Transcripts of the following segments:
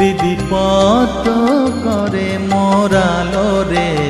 দিগম্বরী হৃদিপত করে মোরালো রে।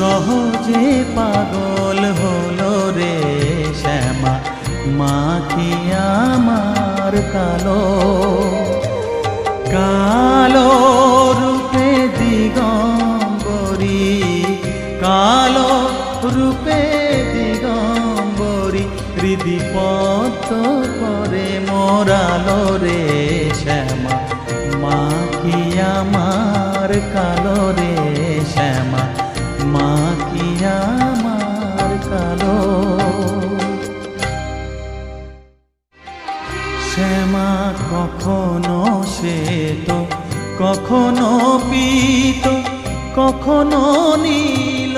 সহজে পাগল হলো রে শ্যামা, মা কি আমার কালো? কালো রূপে দিগম্বরী, কালো রূপে দিগম্বরী হৃদিপত করে মোরালো রে শ্যামা, মা কি আমার কালো রে শ্যামা কখনো পিত কখনো নীল